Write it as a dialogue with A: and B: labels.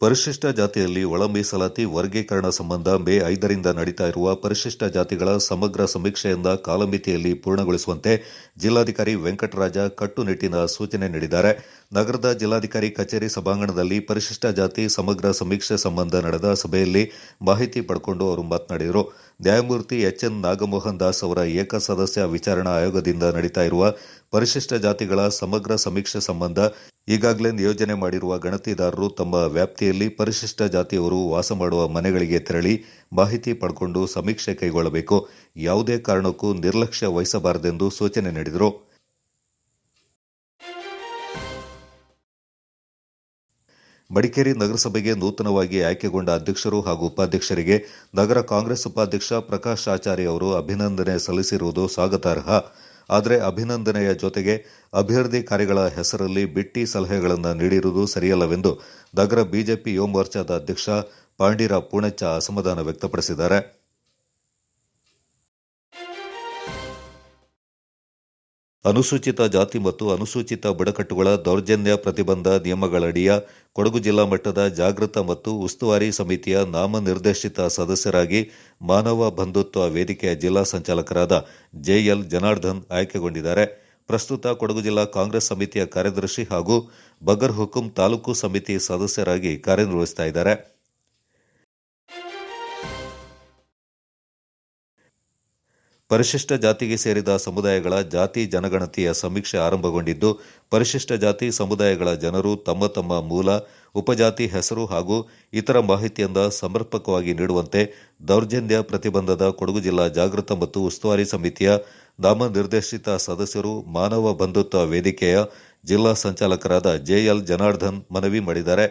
A: ಪರಿಶಿಷ್ಟ ಜಾತಿಯಲ್ಲಿ ಒಳ ಮೀಸಲಾತಿ ವರ್ಗೀಕರಣ ಸಂಬಂಧ ಮೇ ಐದರಿಂದ ನಡೀತಾ ಇರುವ ಪರಿಶಿಷ್ಟ ಜಾತಿಗಳ ಸಮಗ್ರ ಸಮೀಕ್ಷೆಯಿಂದ ಕಾಲಮಿತಿಯಲ್ಲಿ ಪೂರ್ಣಗೊಳಿಸುವಂತೆ ಜಿಲ್ಲಾಧಿಕಾರಿ ವೆಂಕಟರಾಜ ಕಟ್ಟುನಿಟ್ಟಿನ ಸೂಚನೆ ನೀಡಿದ್ದಾರೆ. ನಗರದ ಜಿಲ್ಲಾಧಿಕಾರಿ ಕಚೇರಿ ಸಭಾಂಗಣದಲ್ಲಿ ಪರಿಶಿಷ್ಟ ಜಾತಿ ಸಮಗ್ರ ಸಮೀಕ್ಷೆ ಸಂಬಂಧ ನಡೆದ ಸಭೆಯಲ್ಲಿ ಮಾಹಿತಿ ಪಡ್ಕೊಂಡು ಅವರು ಮಾತನಾಡಿದರು. ನ್ಯಾಯಮೂರ್ತಿ ಎಚ್ ಎನ್ ನಾಗಮೋಹನ್ ದಾಸ್ ಅವರ ಏಕಸದಸ್ಯ ವಿಚಾರಣಾ ಆಯೋಗದಿಂದ ನಡೀತಾ ಇರುವ ಪರಿಶಿಷ್ಟ ಜಾತಿಗಳ ಸಮಗ್ರ ಸಮೀಕ್ಷೆ ಸಂಬಂಧ ಈಗಾಗಲೇ ನಿಯೋಜನೆ ಮಾಡಿರುವ ಗಣತಿದಾರರು ತಮ್ಮ ವ್ಯಾಪ್ತಿಯಲ್ಲಿ ಪರಿಶಿಷ್ಟ ಜಾತಿಯವರು ವಾಸ ಮಾಡುವ ಮನೆಗಳಿಗೆ ತೆರಳಿ ಮಾಹಿತಿ ಪಡ್ಕೊಂಡು ಸಮೀಕ್ಷೆ ಕೈಗೊಳ್ಳಬೇಕು. ಯಾವುದೇ ಕಾರಣಕ್ಕೂ ನಿರ್ಲಕ್ಷ್ಯ ವಹಿಸಬಾರದೆಂದು ಸೂಚನೆ ನೀಡಿದರು. ಮಡಿಕೇರಿ ನಗರಸಭೆಗೆ ನೂತನವಾಗಿ ಆಯ್ಕೆಗೊಂಡ ಅಧ್ಯಕ್ಷರು ಹಾಗೂ ಉಪಾಧ್ಯಕ್ಷರಿಗೆ ನಗರ ಕಾಂಗ್ರೆಸ್ ಉಪಾಧ್ಯಕ್ಷ ಪ್ರಕಾಶ್ ಆಚಾರ್ಯ ಅವರು ಅಭಿನಂದನೆ ಸಲ್ಲಿಸಿರುವುದು ಸ್ವಾಗತಾರ್ಹ. ಆದರೆ ಅಭಿನಂದನೆಯ ಜೊತೆಗೆ ಅಭಿವೃದ್ಧಿ ಕಾರ್ಯಗಳ ಹೆಸರಲ್ಲಿ ಬಿಟ್ಟಿ ಸಲಹೆಗಳನ್ನು ನೀಡಿರುವುದು ಸರಿಯಲ್ಲವೆಂದು ನಗರ ಬಿಜೆಪಿ ಯುವ ಮೋರ್ಚಾದ ಅಧ್ಯಕ್ಷ ಪಾಂಡಿರ ಪೂಣಚ್ಚ ಅಸಮಾಧಾನ ವ್ಯಕ್ತಪಡಿಸಿದ್ದಾರೆ. ಅನುಸೂಚಿತ ಜಾತಿ ಮತ್ತು ಅನುಸೂಚಿತ ಬುಡಕಟ್ಟುಗಳ ದೌರ್ಜನ್ಯ ಪ್ರತಿಬಂಧ ನಿಯಮಗಳಡಿಯ ಕೊಡಗು ಜಿಲ್ಲಾ ಮಟ್ಟದ ಜಾಗೃತ ಮತ್ತು ಉಸ್ತುವಾರಿ ಸಮಿತಿಯ ನಾಮನಿರ್ದೇಶಿತ ಸದಸ್ಯರಾಗಿ ಮಾನವ ಬಂಧುತ್ವ ವೇದಿಕೆಯ ಜಿಲ್ಲಾ ಸಂಚಾಲಕರಾದ ಜೆಎಲ್ ಜನಾರ್ದನ್ ಆಯ್ಕೆಗೊಂಡಿದ್ದಾರೆ. ಪ್ರಸ್ತುತ ಕೊಡಗು ಜಿಲ್ಲಾ ಕಾಂಗ್ರೆಸ್ ಸಮಿತಿಯ ಕಾರ್ಯದರ್ಶಿ ಹಾಗೂ ಬಗರ್ ಹುಕುಂ ತಾಲೂಕು ಸಮಿತಿ ಸದಸ್ಯರಾಗಿ ಕಾರ್ಯನಿರ್ವಹಿಸುತ್ತಿದ್ದಾರೆ ಪರಿಶಿಷ್ಟ ಜಾತಿಗೆ ಸೇರಿದ ಸಮುದಾಯಗಳ ಜಾತಿ ಜನಗಣತಿಯ ಸಮೀಕ್ಷೆ ಆರಂಭಗೊಂಡಿದ್ದು, ಪರಿಶಿಷ್ಟ ಜಾತಿ ಸಮುದಾಯಗಳ ಜನರು ತಮ್ಮ ತಮ್ಮ ಮೂಲ, ಉಪಜಾತಿ ಹೆಸರು ಹಾಗೂ ಇತರ ಮಾಹಿತಿಯಿಂದ ಸಮರ್ಪಕವಾಗಿ ನೀಡುವಂತೆ ದೌರ್ಜನ್ಯ ಪ್ರತಿಬಂಧದ ಕೊಡಗು ಜಿಲ್ಲಾ ಜಾಗೃತ ಮತ್ತು ಉಸ್ತುವಾರಿ ಸಮಿತಿಯ ನಾಮನಿರ್ದೇಶಿತ ಸದಸ್ಯರು ಮಾನವ ಬಂಧುತ್ವ ವೇದಿಕೆಯ ಜಿಲ್ಲಾ ಸಂಚಾಲಕರಾದ ಜೆಎಲ್ ಜನಾರ್ದನ್ ಮನವಿ ಮಾಡಿದ್ದಾರೆ.